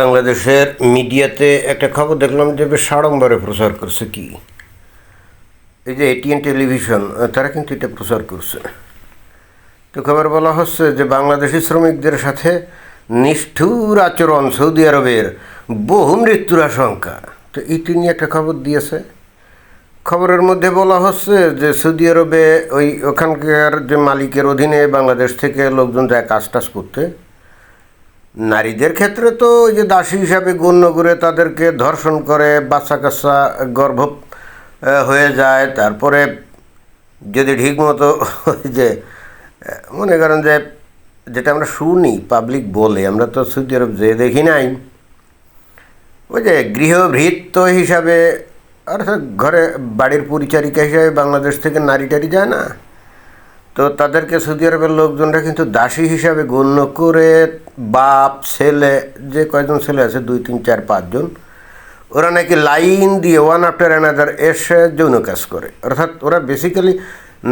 বাংলাদেশের মিডিয়াতে একটা খবর দেখলাম যে বেশ সাড়ম্বরে প্রচার করছে কি? এই যে এটিএন টেলিভিশন তারা কিন্তু এটা প্রচার করছে। তো খবর বলা হচ্ছে যে বাংলাদেশি শ্রমিকদের সাথে নিষ্ঠুর আচরণ সৌদি আরবের বহু মৃত্যুর আশঙ্কা। তো এটি নিয়ে একটা খবর দিয়েছে। খবরের মধ্যে বলা হচ্ছে যে সৌদি আরবে ওই ওখানকার যে মালিকের অধীনে বাংলাদেশ থেকে লোকজন যায় কাজ টাজ করতে। নারীদের ক্ষেত্রে তো ওই যে দাসী হিসাবে গণ্য করে তাদেরকে ধর্ষণ করে বাচ্চা কাচ্চা গর্ভ হয়ে যায়। তারপরে যদি ঠিকমতো ওই যে মনে করেন যে যেটা আমরা শুনি পাবলিক বলে, আমরা তো সৌদি আরব যে দেখি নাই। ওই যে গৃহভৃত্ত হিসাবে, অর্থাৎ ঘরে বাড়ির পরিচারিকা হিসাবে বাংলাদেশ থেকে নারী টারি যায় না? তো তাদেরকে সৌদি আরবের লোকজনরা কিন্তু দাসী হিসাবে গণ্য করে বাপ, ছেলে, যে কয়জন ছেলে আছে, দুই, তিন, চার, পাঁচজন, ওরা নাকি লাইন দিয়ে ওয়ান আফটার অ্যানাদার এসে যৌন কাজ করে। অর্থাৎ ওরা বেসিক্যালি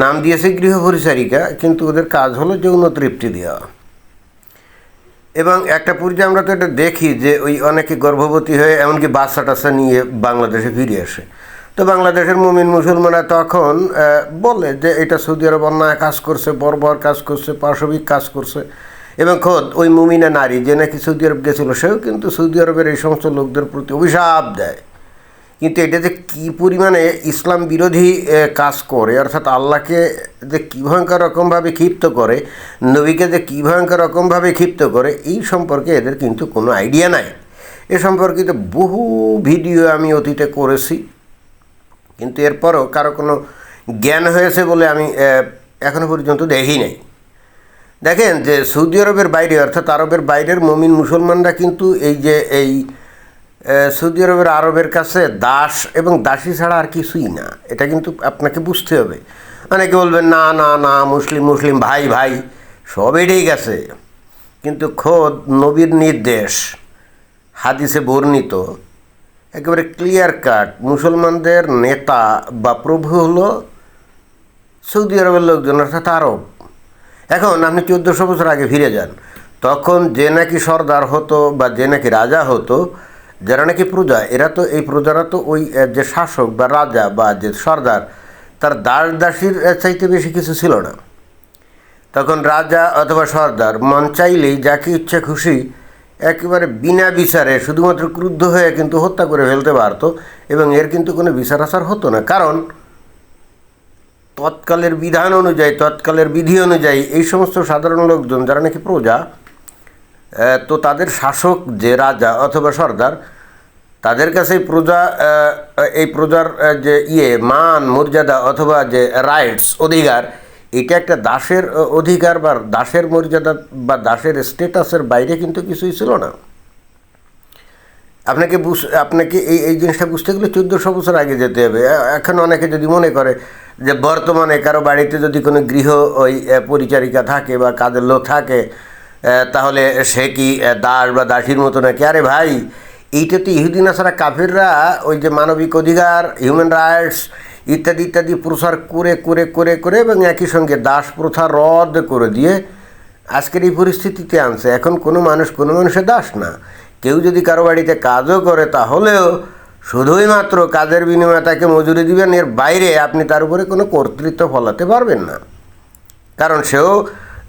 নাম দিয়েছে গৃহ পরিচারিকা, কিন্তু ওদের কাজ হলো যৌন তৃপ্তি দেওয়া। এবং একটা পর্যায়ে আমরা তো এটা দেখি যে ওই অনেকে গর্ভবতী হয়ে এমনকি বাচ্চা টাচ্চা নিয়ে বাংলাদেশে ফিরে আসে। তো বাংলাদেশের মুমিন মুসলমানরা তখন বলে যে এটা সৌদি আরব অন্যায় কাজ করছে, বর্বর কাজ করছে পাশবিক কাজ করছে। এবং খোদ, ওই মুমিনা নারী যে নাকি সৌদি আরব গেছিল, সেও কিন্তু সৌদি আরবের এই সমস্ত লোকদের প্রতি অভিশাপ দেয়। কিন্তু এটা যে কী পরিমাণে ইসলাম বিরোধী কাজ করে, অর্থাৎ আল্লাহকে যে কী ভয়ঙ্কর রকমভাবে ক্ষিপ্ত করে, নবীকে যে কী ভয়ঙ্কর রকমভাবে ক্ষিপ্ত করে, এই সম্পর্কে এদের কিন্তু কোনো আইডিয়া নাই। এ সম্পর্কিত বহু ভিডিও আমি অতীতে করেছি। কিন্তু এরপরও কারও কোনো জ্ঞান হয়েছে বলে আমি এখনও পর্যন্ত দেখি নাই। দেখেন যে সৌদি আরবের বাইরে, অর্থাৎ আরবের বাইরের মমিন মুসলমানরা কিন্তু এই যে এই সৌদি আরবের আরবের কাছে দাস এবং দাসী ছাড়া আর কিছুই না। এটা কিন্তু আপনাকে বুঝতে হবে। অনেকে বলবেন, না না না, মুসলিম মুসলিম, ভাই ভাই সব এটাই গেছে কিন্তু খোদ নবীর নির্দেশ, হাদিসে বর্ণিত একেবারে ক্লিয়ার কাট মুসলমানদের নেতা বা প্রভু হলো সৌদি আরবের লোকজন, অর্থাৎ আরব। এখন আপনি চোদ্দোশো বছর আগে ফিরে যান, তখন যে নাকি সর্দার হতো বা যে নাকি রাজা হতো, যারা নাকি প্রজা, এরা তো, এই প্রজারা তো ওই যে শাসক বা রাজা বা যে সর্দার, তার দাস দাসীর চাইতে বেশি কিছু ছিল না। তখন রাজা অথবা সর্দার মন চাইলেই যাকে ইচ্ছা খুশি একেবারে বিনা বিচারে শুধুমাত্র ক্রুদ্ধ হয়ে কিন্তু হত্যা করে ফেলতে পারতো এবং এর কিন্তু কোনো বিচার আচার হতো না। কারণ তৎকালের বিধান অনুযায়ী, তৎকালের বিধি অনুযায়ী এই সমস্ত সাধারণ লোকজন যারা নাকি প্রজা তো তাদের শাসক যে রাজা অথবা সর্দার, তাদের কাছে এই প্রজা এই প্রজার যে ইয়ে মান, মর্যাদা অথবা যে রাইটস অধিকার এটা একটা দাসের অধিকার বা দাসের মর্যাদা বা দাসের স্টেটাসের বাইরে কিন্তু কিছুই ছিল না। আপনাকে বুঝ, আপনাকে এই এই জিনিসটা বুঝতে গেলে চোদ্দোশো বছর আগে যেতে হবে। এখন অনেকে যদি মনে করে যে বর্তমানে কারও বাড়িতে যদি কোনো গৃহ ওই পরিচারিকা থাকে বা কাজের লোক থাকে তাহলে সে কি দাস বা দাসীর মতো নাকি? আরে ভাই, এইটা তো ইহুদিন, আসারা কাফিররা ওই যে মানবিক অধিকার হিউম্যান রাইটস ইত্যাদি ইত্যাদি প্রসার করে করে করে করে এবং একই সঙ্গে দাস প্রথা রদ করে দিয়ে আজকের এই পরিস্থিতিতে আনছে। এখন কোনো মানুষ, কোনো মানুষের দাস না। কেউ যদি কারও বাড়িতে কাজও করে, তাহলেও শুধুই মাত্র কাজের বিনিময়ে তাকে মজুরি দিবেন, এর বাইরে আপনি তার উপরে কোনো কর্তৃত্ব ফলাতে পারবেন না। কারণ সেও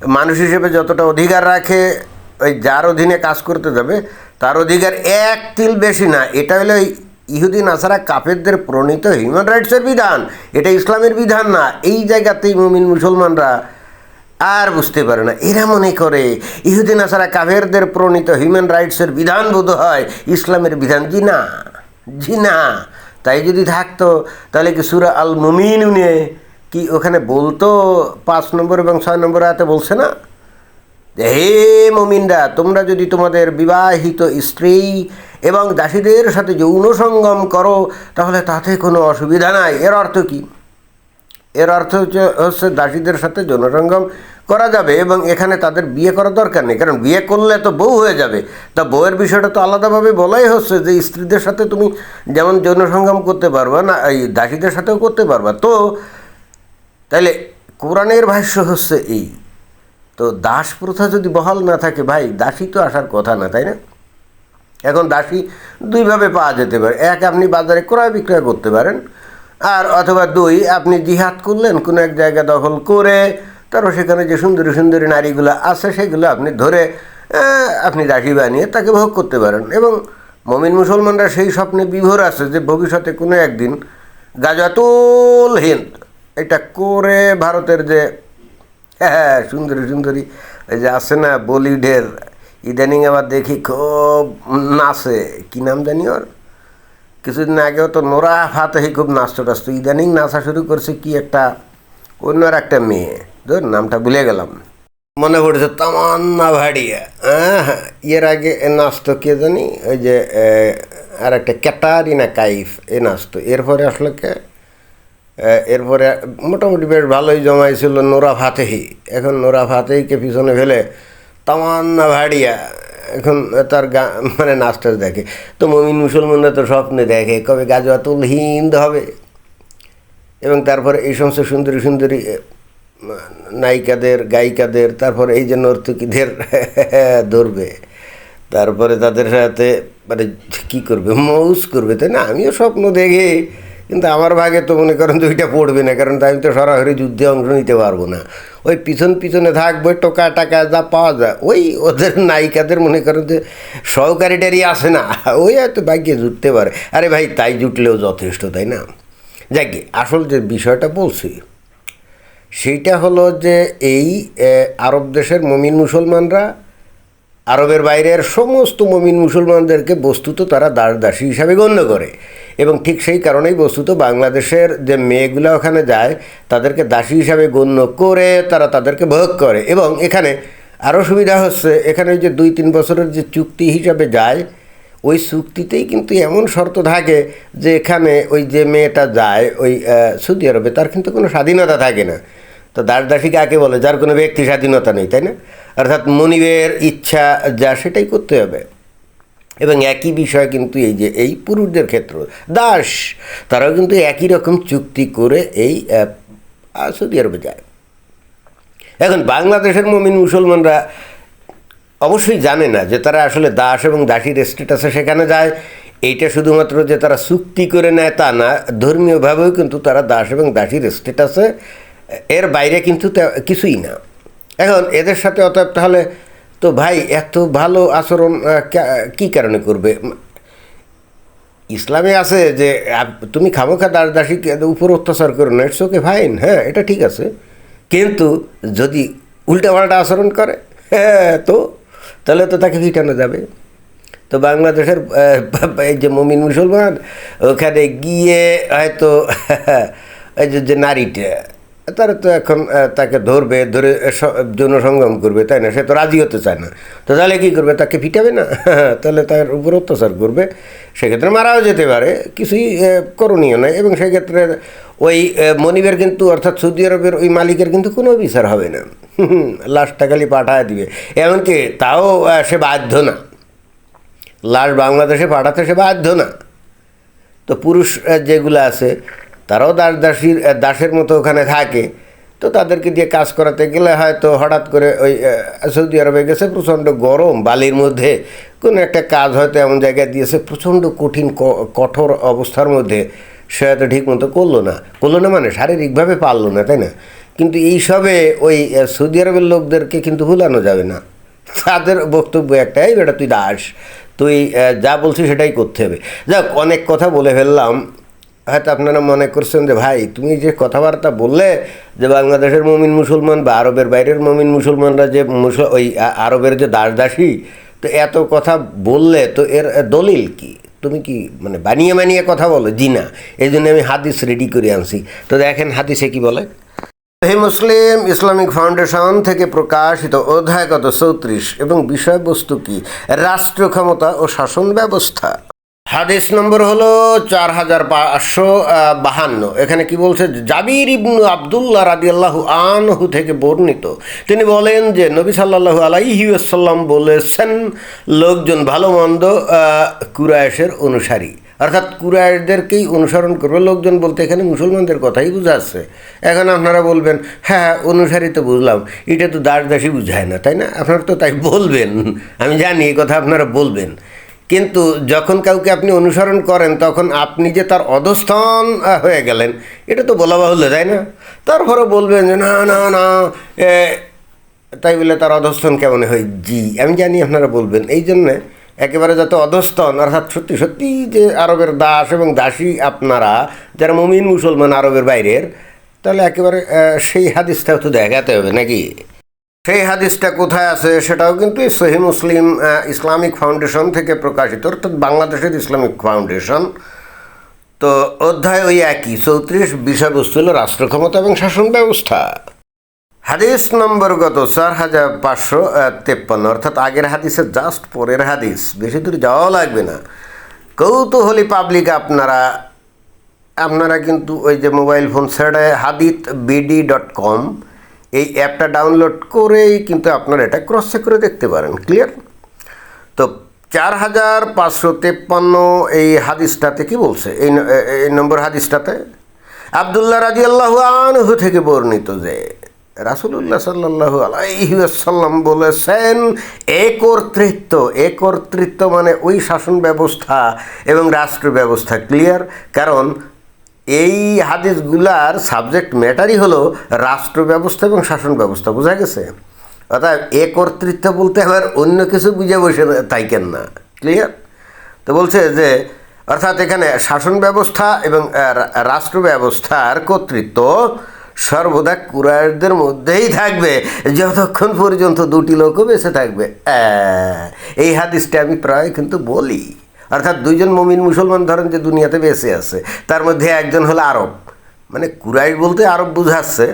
মানুষ হিসেবে যতটা অধিকার রাখে, ওই যার অধীনে কাজ করতে যাবে, তার অধিকার এক তিল বেশি না। এটা হলো ওই ইহুদি নাসারা কাফেরদের প্রণীত হিউম্যান রাইটসের বিধান। এটা ইসলামের বিধান না, এই জায়গাতেই মুমিন মুসলমানরা আর বুঝতে পারে না। এরা মনে করে, ইহুদি আসারা কাভেরদের প্রণীত হিউম্যান রাইটসের বিধান বোধ হয় ইসলামের বিধান। জি না জি না। তাই যদি থাকতো, তাহলে কি সুরা আল মুমিন কি ওখানে বলতো? পাঁচ নম্বর এবং ছয় নম্বর আয়াতে বলছে না? হে মমিনরা, তোমরা যদি তোমাদের বিবাহিত স্ত্রী এবং দাসীদের সাথে যৌন সঙ্গম করো, তাহলে তাতে কোনো অসুবিধা নাই। এর অর্থ কী? এর অর্থ হচ্ছে হচ্ছে দাসীদের সাথে যৌনসঙ্গম করা যাবে এবং এখানে তাদের বিয়ে করার দরকার নেই। কারণ বিয়ে করলে তো বউ হয়ে যাবে। তা বউয়ের বিষয়টা তো আলাদাভাবে বলাই হচ্ছে যে, স্ত্রীদের সাথে তুমি যেমন যৌনসঙ্গম করতে পারবা না, এই দাসীদের সাথেও করতে পারবা। তো, তাইলে কোরআনের ভাষ্য হচ্ছে এই। তো দাস প্রথা যদি বহাল না থাকে, ভাই, দাসী তো আসার কথা না, তাই না? এখন দাসী দুইভাবে পাওয়া যেতে পারে। এক আপনি বাজারে ক্রয় বিক্রয় করতে পারেন, আর অথবা দুই, আপনি জিহাদ করলেন, কোনো এক জায়গা দখল করে, তারপর সেখানে যে সুন্দরী সুন্দরী নারীগুলো আছে, সেগুলো আপনি ধরে আপনি দাসী বানিয়ে তাকে ভোগ করতে পারেন। এবং মমিন মুসলমানরা সেই স্বপ্নে বিভোর আছে যে ভবিষ্যতে কোনো একদিন গাজাতুল হিন্দ, এটা করে ভারতের যে হ্যাঁ সুন্দরী সুন্দরী ওই যে আছে না বলিউডের ইদানিং আবার দেখি খুব নাচে। কি নাম জানি ওর? কিছুদিন আগেও তো নোরা ফাতেহি খুব নাচতো টাচতো। ইদানিং নাচা শুরু করছে কি একটা অন্য আর একটা মেয়ে। ধর, নামটা ভুলে গেলাম। মনে পড়েছে তামান্না ভাড়িয়া। হ্যাঁ হ্যাঁ এর আগে এ নাচতো কে জানি? ওই যে আর একটা ক্যাটারিনা কাইফ, এ নাচতো। এরপরে আসলে কে? এরপরে মোটামুটি বেশ ভালোই জমাইছিল নোরা ফাতেহি। এখন নোরা ফাতেহিকে পিছনে ফেলে তামান্না ভাড়িয়া, এখন তার গা মানে নাচটাচ দেখে। তো মমিন মুসলমানরা তো স্বপ্নে দেখে, কবে গাজওয়াতুল হিন্দ হবে? এবং তারপরে এই সমস্ত সুন্দরী সুন্দরী নায়িকাদের, গায়িকাদের, তারপরে এই যে নর্তকীদের ধরবে। তারপরে তাদের সাথে মানে কী করবে? মৌজ করবে, তাই না? আমিও স্বপ্ন দেখি কিন্তু আমার ভাগে তো মনে করেন যে ওইটা পড়বে না, কারণ আমি তো সরাসরি যুদ্ধে অংশ নিতে পারব না। ওই পিছন পিছনে থাকবে, টোকা টাকা যা পাওয়া যায়। ওই ওদের নায়িকাদের মনে করেন যে সহকারীটারই আসে না, ওই হয়তো ভাগ্যে জুটতে পারে। আরে ভাই, তাই জুটলেও যথেষ্ট, তাই না? যাক আসল যে বিষয়টা বলছি, সেইটা হলো যে এই আরব দেশের মমিন মুসলমানরা আরবের বাইরের সমস্ত মমিন মুসলমানদেরকে বস্তুত তারা দাস দাসী হিসাবে গণ্য করে। এবং ঠিক সেই কারণেই বস্তুত বাংলাদেশের যে মেয়েগুলো ওখানে যায়, তাদেরকে দাসী হিসাবে গণ্য করে তারা তাদেরকে ভোগ করে। এবং এখানে আরও সুবিধা হচ্ছে, এখানে যে দুই তিন বছরের যে চুক্তি হিসাবে যায়, ওই চুক্তিতেই কিন্তু এমন শর্ত থাকে যে এখানে ওই যে মেয়েটা যায়, ওই সৌদি আরবে, তার কিন্তু কোনো স্বাধীনতা থাকে না। তো দাস দাসী কাকে বলে? যার কোনো ব্যক্তি স্বাধীনতা নেই, তাই না? অর্থাৎ মনিবের ইচ্ছা যা সেটাই করতে হবে। এবং একই বিষয় কিন্তু এই যে এই পুরুষদের ক্ষেত্র, দাস, তারাও কিন্তু একই রকম চুক্তি করে এই সৌদি আরবে যায়। এখন বাংলাদেশের মমিন মুসলমানরা অবশ্যই জানে না যে তারা আসলে দাস এবং দাসীর স্ট্যাটাসে সেখানে যায়। এইটা শুধুমাত্র যে তারা চুক্তি করে নেয় তা না, ধর্মীয়ভাবেও কিন্তু তারা দাস এবং দাসীর স্ট্যাটাসে এর বাইরে কিন্তু কিছুই না। এখন এদের সাথে অতএব তাহলে তো ভাই এত ভালো আচরণ কা- কারণে করবে? ইসলামে আছে যে তুমি খামোখা দাস দাসীকে উপর অত্যাচার করো, না ইটস ওকে ফাইন হ্যাঁ এটা ঠিক আছে। কিন্তু যদি উল্টাপাল্টা আচরণ করে হ্যাঁ তো, তাহলে তো তাকে ফিটানো যাবে। তো বাংলাদেশের এই যে মমিন মুসলমান, ওখানে গিয়ে হয়তো যে- যে নারীটা তারা তো এখন তাকে ধরবে, ধরে সঙ্গম করবে, তাই না? সে তো রাজি হতে চায় না। তো তাহলে কী করবে? তাকে ফিটাবে না? তাহলে তার উপর অত্যাচার করবে। সেক্ষেত্রে মারাও যেতে পারে। কিছুই করণীয় নয় এবং সেক্ষেত্রে ওই মনিবের কিন্তু, অর্থাৎ সৌদি আরবের ওই মালিকের কিন্তু কোনো বিচার হবে না। লাশটা খালি পাঠায় দিবে। এমনকি তাও সে বাধ্য না। লাশ বাংলাদেশে পাঠাতে সে বাধ্য না। তো পুরুষ যেগুলো আছে তারাও দাস দাসীর দাসের মতো ওখানে থাকে। তো তাদেরকে দিয়ে কাজ করাতে গেলে হয়তো হঠাৎ করে ওই সৌদি আরবে গেছে, প্রচণ্ড গরম, বালির মধ্যে। কোনো একটা কাজ হয়তো এমন জায়গায় দিয়েছে, প্রচণ্ড কঠিন কঠোর অবস্থার মধ্যে। সে হয়তো ঠিক মতো করল না। করল না মানে শারীরিকভাবে পারল না, তাই না? কিন্তু এইসবে ওই সৌদি আরবের লোকদেরকে কিন্তু ভুলানো যাবে না। তাদের বক্তব্য একটাই, বেটা তুই দাস, তুই যা বলছিস সেটাই করতে হবে। যাক, অনেক কথা বলে ফেললাম। হয়তো আপনারা মনে করছেন যে, ভাই, তুমি যে কথাবার্তা বললে যে বাংলাদেশের মমিন মুসলমান বা আরবের বাইরের মমিন মুসলমানরা যে মুসল, ওই আরবের যে দাস দাসী তো এত কথা বললে তো এর দলিল কি? তুমি কি মানে বানিয়ে বানিয়ে কথা বলো? জি না। এই জন্য আমি হাদিস রেডি করে আনছি। তো দেখেন হাদিসে কি বলে? হে মুসলিম, ইসলামিক ফাউন্ডেশন থেকে প্রকাশিত অধ্যায়গত চৌত্রিশ এবং বিষয়বস্তু কি? রাষ্ট্র ক্ষমতা ও শাসন ব্যবস্থা। হাদিস নম্বর হলো চার হাজার পাঁচশো বাহান্ন। এখানে কি বলছে? জাবির ইবনু আবদুল্লাহ রাদিয়াল্লাহু আনহু থেকে বর্ণিত। তিনি বলেন যে, নবী সাল্লাল্লাহু আলাইহি ওয়াসাল্লাম বলেছেন, লোকজন ভালো মন্দ কুরায়েশের অনুসারী। অর্থাৎ কুরাইশদেরকেই অনুসরণ করবে লোকজন বলতে এখানে মুসলমানদের কথাই বুঝাচ্ছে এখন আপনারা বলবেন হ্যাঁ অনুসারী তো বুঝলাম, এটা তো দাস দাসী বুঝায় না, তাই না? আপনারা তো তাই বলবেন। আমি জানি, এই কথা আপনারা বলবেন। কিন্তু যখন কাউকে আপনি অনুসরণ করেন, তখন আপনি যে তার অধস্থন হয়ে গেলেন, এটা তো বলা বাহুল্য, তাই না? তারপরে বলবেন যে, না না না তাই বলে তার অধস্থন কেমন হয়? জি, আমি জানি আপনারা বলবেন। এই জন্যে একেবারে যাতে অধস্তন অর্থাৎ সত্যি সত্যি যে আরবের দাস এবং দাসী আপনারা, যারা মমিন মুসলমান আরবের বাইরের, তাহলে একেবারে সেই হাদিসটাও তো দেখাতে হবে, নাকি? সেই হাদিসটা কোথায় আছে সেটাও কিন্তু সহি মুসলিম ইসলামিক ফাউন্ডেশন থেকে প্রকাশিত, অর্থাৎ বাংলাদেশের ইসলামিক ফাউন্ডেশন। তো অধ্যায় ওই একই, চৌত্রিশ বিষয়বস্তু হল রাষ্ট্র ক্ষমতা এবং শাসন ব্যবস্থা। হাদিস নম্বর গত চার হাজার পাঁচশো তেপ্পান্ন, অর্থাৎ আগের হাদিসের জাস্ট পরের হাদিস, বেশি দূর যাওয়াও লাগবে না। কৌতূহলী পাবলিক আপনারা আপনারা কিন্তু ওই যে মোবাইল ফোন ছেড়ে হাদিত বিডি ডট কম এই অ্যাপটা ডাউনলোড করেই কিন্তু আপনারা এটা ক্রস চেক করে দেখতে পারেন ক্লিয়ার তো চার হাজার পাঁচশো তেপ্পান্ন এই হাদিসটাতে কি বলছে? এই এই নম্বর হাদিসটাতে? আবদুল্লাহ রাজি আল্লাহ আনহু থেকে বর্ণিত যে রাসুলুল্লাহ সাল্লাহ আলাইসাল্লাম বলেছেন এ কর্তৃত্ব এ কর্তৃত্ব মানে ওই শাসন ব্যবস্থা এবং রাষ্ট্র ব্যবস্থা ক্লিয়ার কারণ এই হাদিসগুলার সাবজেক্ট ম্যাটারই হলো রাষ্ট্র ব্যবস্থা এবং শাসন ব্যবস্থা, বোঝা গেছে? অর্থাৎ এ কর্তৃত্ব বলতে আবার অন্য কিছু বুঝে বসে তাইকেন না? ক্লিয়ার তো বলছে যে, অর্থাৎ এখানে শাসন ব্যবস্থা এবং রাষ্ট্র ব্যবস্থার কর্তৃত্ব সর্বদা কুরাইশদের মধ্যেই থাকবে। যতক্ষণ পর্যন্ত দুটি লোকও বেঁচে থাকবে। এই হাদিসটা আমি প্রায় কিন্তু বলি। অর্থাৎ দুইজন মমিন মুসলমান ধরেন যে দুনিয়াতে বেঁচে আছে, তার মধ্যে একজন হলো আরব। মানে কুরাইশ বলতে আরব বুঝাচ্ছে।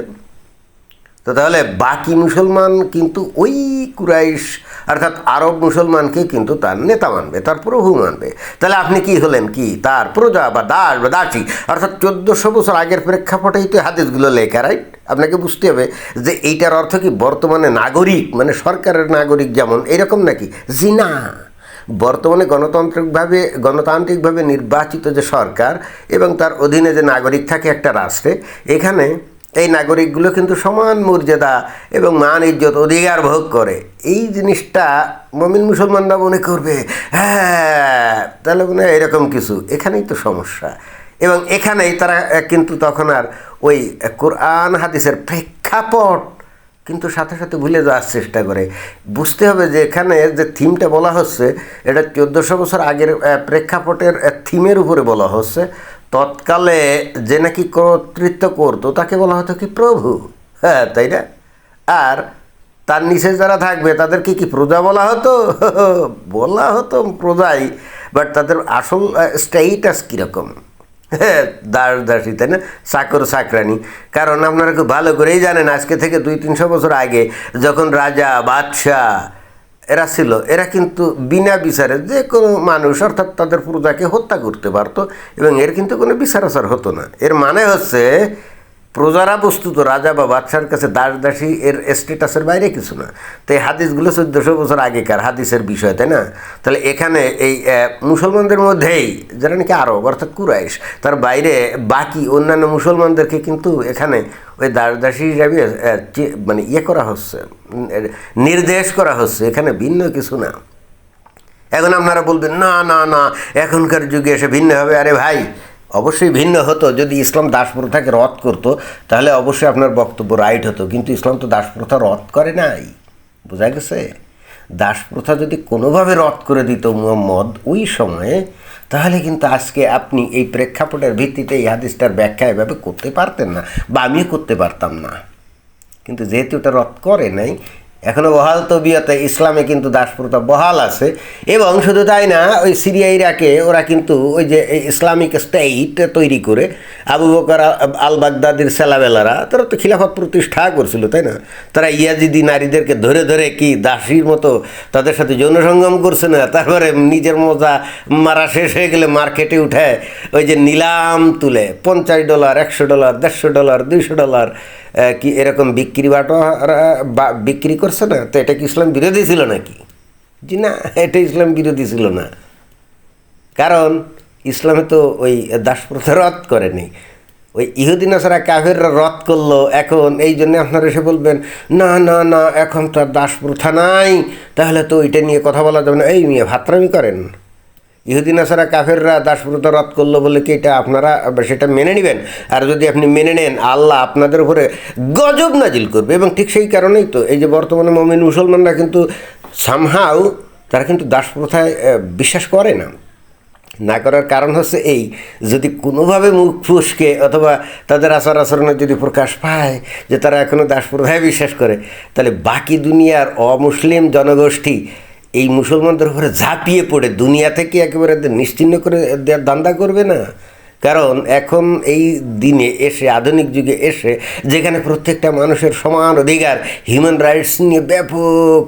তো তাহলে বাকি মুসলমান কিন্তু ওই কুরাইশ, অর্থাৎ আরব মুসলমানকে কিন্তু তার নেতা মানবে, তার প্রভু মানবে। তাহলে আপনি কি হলেন কি? তার প্রজা বা দাস বা দাসী? অর্থাৎ চোদ্দোশো বছর আগের প্রেক্ষাপটেই তো হাদিসগুলো লেখা রাইট আপনাকে বুঝতে হবে যে এইটার অর্থ কি, বর্তমানে নাগরিক মানে সরকারের নাগরিক যেমন, এরকম নাকি? জি না বর্তমানে গণতান্ত্রিকভাবে গণতান্ত্রিকভাবে নির্বাচিত যে সরকার এবং তার অধীনে যে নাগরিক থাকে একটা রাষ্ট্রে, এখানে এই নাগরিকগুলো কিন্তু সমান মর্যাদা এবং মান, ইজ্জত অধিকার ভোগ করে। এই জিনিসটা মমিন মুসলমানরা মনে করবে হ্যাঁ তাহলে মনে হয় এরকম কিছু। এখানেই তো সমস্যা। এবং এখানেই তারা কিন্তু তখন আর ওই কোরআন, হাদিসের প্রেক্ষাপট কিন্তু সাথে সাথে ভুলে যাওয়ার চেষ্টা করে। বুঝতে হবে যে এখানে যে থিমটা বলা হচ্ছে, এটা চোদ্দোশো বছর আগের প্রেক্ষাপটের থিমের উপরে বলা হচ্ছে। তৎকালে যে নাকি কর্তৃত্ব করতো, তাকে বলা হতো কি প্রভু? হ্যাঁ তাই না? আর তার নিচে যারা থাকবে, তাদেরকে কি প্রজা বলা হতো? বলা হতো প্রজাই বাট তাদের আসল স্টেটাস কীরকম? দাস দাসী, তাই না? চাকর চাকরানি কারণ আপনারা খুব ভালো করেই জানেন, আজকে থেকে দুই তিনশো বছর আগে যখন রাজা, বাদশাহ, এরা ছিল, এরা কিন্তু বিনা বিচারে যে কোনো মানুষ, অর্থাৎ তাদের প্রজাকে হত্যা করতে পারতো, এবং এর কিন্তু কোনো বিচার আচার হতো না। এর মানে হচ্ছে প্রজারা বস্তুত, রাজা বা বাদশার কাছে দাস দাসী এর স্টেটাসের বাইরে কিছু না। তো এই হাদিসগুলো চোদ্দোশো বছর আগেকার হাদিসের বিষয়, তাই না? তাহলে এখানে এই মুসলমানদের মধ্যেই, যারা নাকি আরব, অর্থাৎ কুরাইশ, তার বাইরে বাকি অন্যান্য মুসলমানদেরকে কিন্তু এখানে ওই দাস দাসী হিসাবে মানে ইয়ে করা হচ্ছে, নির্দেশ করা হচ্ছে, এখানে ভিন্ন কিছু না। এখন আপনারা বলবেন, না না না, এখনকার যুগে এসে ভিন্ন হবে। আরে ভাই অবশ্যই ভিন্ন হতো। যদি ইসলাম দাস প্রথাকে রদ করতো, তাহলে অবশ্যই আপনার বক্তব্য রাইট হতো। কিন্তু ইসলাম তো দাস প্রথা রদ করে নাই। বোঝা গেছে? দাস প্রথা যদি কোনোভাবে রদ করে দিত মোহাম্মদ ওই সময়ে, তাহলে কিন্তু আজকে আপনি এই প্রেক্ষাপটের ভিত্তিতে এই হাদিসটার ব্যাখ্যা এভাবে করতে পারতেন না, বা আমিও করতে পারতাম না। কিন্তু যেহেতু এটা রদ করে নাই এখনও বহাল তবিয়তে ইসলামে কিন্তু দাসপ্রথা বহাল আছে। এবং শুধু তাই না, ওই সিরিয়া, ইরাকে ওরা কিন্তু ওই যে ইসলামিক স্টেট তৈরি করে আবু বকর আল বাগদাদির সেলাবেলারা তারা তো খিলাফত প্রতিষ্ঠা করছিল, তাই না? তারা ইয়াজিদি নারীদেরকে ধরে ধরে কি দাসীর মতো তাদের সাথে যৌন সঙ্গম করছে না? তারপরে নিজের মজা মারা শেষ হয়ে গেলে মার্কেটে উঠে ওই যে নিলাম তুলে, পঞ্চাশ ডলার, একশো ডলার, দেড়শো ডলার, দুইশো ডলার কি এরকম বিক্রি বাটো বিক্রি করছে। না? তো এটা কি ইসলাম বিরোধী ছিল নাকি? জি না, এটা ইসলাম বিরোধী ছিল না। কারণ ইসলামে তো ওই দাসপ্রথা রদ করেনি। ওই ইহুদিন আসারা কাফেররা রদ করল, এখন এই জন্য আপনারা এসে বলবেন, না না না, এখন তো আর দাসপ্রথা নাই, তাহলে তো ওইটা নিয়ে কথা বলা যাবে না। এই নিয়ে ভাত্রামি করেন। ইহুদি নাসারা কাফেররা দাসপ্রথা রদ করল বলে কি এটা আপনারা, সেটা মেনে নেবেন? আর যদি আপনি মেনে নেন, আল্লাহ আপনাদের উপরে গজব নাজিল করবে। এবং ঠিক সেই কারণেই তো এই যে বর্তমানে মমিন মুসলমানরা কিন্তু সামহাও তারা কিন্তু দাসপ্রথায় বিশ্বাস করে না। না করার কারণ হচ্ছে এই, যদি কোনোভাবে মুখ ফুসকে অথবা তাদের আচার আচরণে যদি প্রকাশ পায় যে তারা এখনও দাসপ্রথায় বিশ্বাস করে, তাহলে বাকি দুনিয়ার অমুসলিম জনগোষ্ঠী এই মুসলমানদের উপরে ঝাঁপিয়ে পড়ে, দুনিয়া থেকে একেবারে নিশ্চিহ্ন করে দেওয়ার দান্দা করবে না। কারণ এখন এই দিনে এসে, আধুনিক যুগে এসে, যেখানে প্রত্যেকটা মানুষের সমান অধিকার হিউম্যান রাইটস নিয়ে ব্যাপক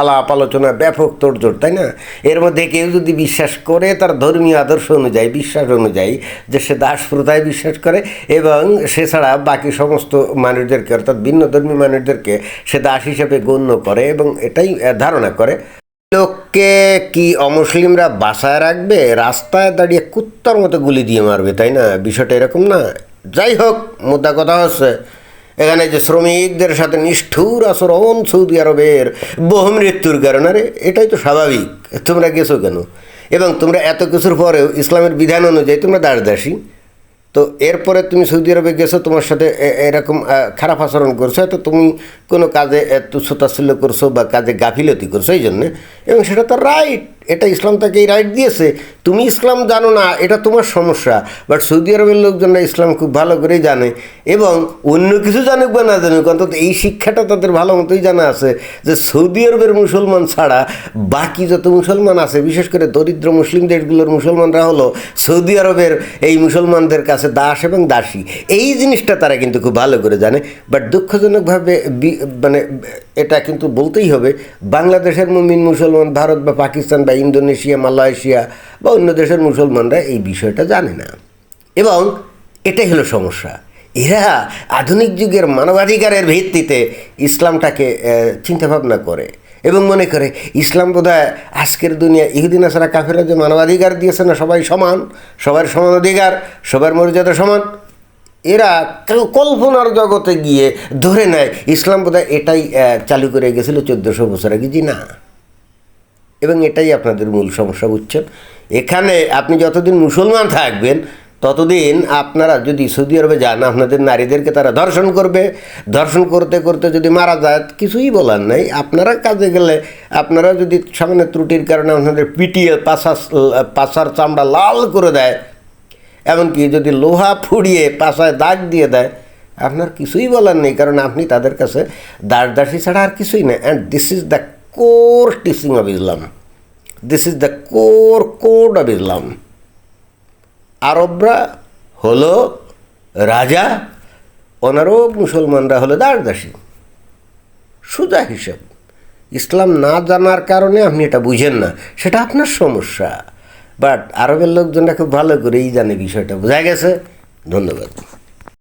আলাপ আলোচনা, ব্যাপক তোড়জোড়, তাই না? এর মধ্যে কেউ যদি বিশ্বাস করে তার ধর্মীয় আদর্শ অনুযায়ী, বিশ্বাস অনুযায়ী যে সে দাস প্রথায় বিশ্বাস করে এবং সে ছাড়া বাকি সমস্ত মানুষদেরকে, অর্থাৎ ভিন্ন ধর্মী মানুষদেরকে সে দাস হিসেবে গণ্য করে এবং এটাই ধারণা করে। লোককে কি অমুসলিমরা বাসায় রাখবে? রাস্তায় দাঁড়িয়ে কুত্তার মতো গুলি দিয়ে মারবে, তাই না? বিষয়টা এরকম না। যাই হোক, মুদ্রা কথা হচ্ছে, এখানে যে শ্রমিকদের সাথে নিষ্ঠুর আচরণ সৌদি আরবের বহু মৃত্যুর কারণে, আরে, এটাই তো স্বাভাবিক। তোমরা গেছো কেন? এবং তোমরা এত কিছুর পরেও ইসলামের বিধান অনুযায়ী তোমরা দাঁড় দাসী তো এরপরে তুমি সৌদি আরবে গেছো, তোমার সাথে এরকম খারাপ আচরণ করছ তো তুমি কোনো কাজে তুচ্ছতাচ্ছিল্য করছ বা কাজে গাফিলতি করছ, এই জন্যে। এবং সেটা তো রাইট এটা ইসলাম তাকে এই রাইট দিয়েছে। তুমি ইসলাম জানো না, এটা তোমার সমস্যা। বাট সৌদি আরবের লোকজনরা ইসলাম খুব ভালো করেই জানে। এবং অন্য কিছু জানুক বা না জানুক, অন্তত এই শিক্ষাটা তাদের ভালো মতোই জানা আছে যে সৌদি আরবের মুসলমান ছাড়া বাকি যত মুসলমান আছে, বিশেষ করে দরিদ্র মুসলিম দেশগুলোর মুসলমানরা হলো সৌদি আরবের এই মুসলমানদের কাছে দাস এবং দাসী। এই জিনিসটা তারা কিন্তু খুব ভালো করে জানে। বাট দুঃখজনকভাবে মানে এটা কিন্তু বলতেই হবে, বাংলাদেশের মুমিন মুসলমান, ভারত বা পাকিস্তান বা ইন্দোনেশিয়া, মালয়েশিয়া বা অন্য দেশের মুসলমানরা এই বিষয়টা জানে না। এবং এটাই হলো সমস্যা। এরা আধুনিক যুগের মানবাধিকারের ভিত্তিতে ইসলামটাকে চিন্তাভাবনা করে এবং মনে করে, ইসলাম বোধহয় আজকের দুনিয়া, ইহুদিন আসারা কাফেরা যে মানবাধিকার দিয়েছে না, সবাই সমান, সবার সমান অধিকার, সবার মর্যাদা সমান, এরা কল্পনার জগতে গিয়ে ধরে নেয়, ইসলাম বোধহয় এটাই চালু করে গেছিল চোদ্দোশো বছর আগে। জি না। এবং এটাই আপনাদের মূল সমস্যা, বুঝছেন? এখানে আপনি যতদিন মুসলমান থাকবেন, ততদিন আপনারা যদি সৌদি আরবে যান, আপনাদের নারীদেরকে তারা ধর্ষণ করবে। ধর্ষণ করতে করতে যদি মারা যায়, কিছুই বলার নাই। আপনারা কাজে গেলে, আপনারা যদি সামান্য ত্রুটির কারণে আপনাদের পিটিয়ে পাশা পাশার চামড়া লাল করে দেয়, এমনকি যদি লোহা ফুড়িয়ে পাশায় দাগ দিয়ে দেয়, আপনার কিছুই বলার নেই, কারণ আপনি তাদের কাছে দাস দাসী ছাড়া আর কিছুই নেই। And this is the core teaching of Islam this is the core code of Islam আরবরা হলো রাজা ওনারও মুসলমানরা হলো দাস দাসী। সোজা হিসাব। ইসলাম না জানার কারণে আপনি এটা বুঝেন না, সেটা আপনার সমস্যা। বাট আরবের লোকজনরা খুব ভালো করেই জানে বিষয়টা। বোঝা গেছে? ধন্যবাদ।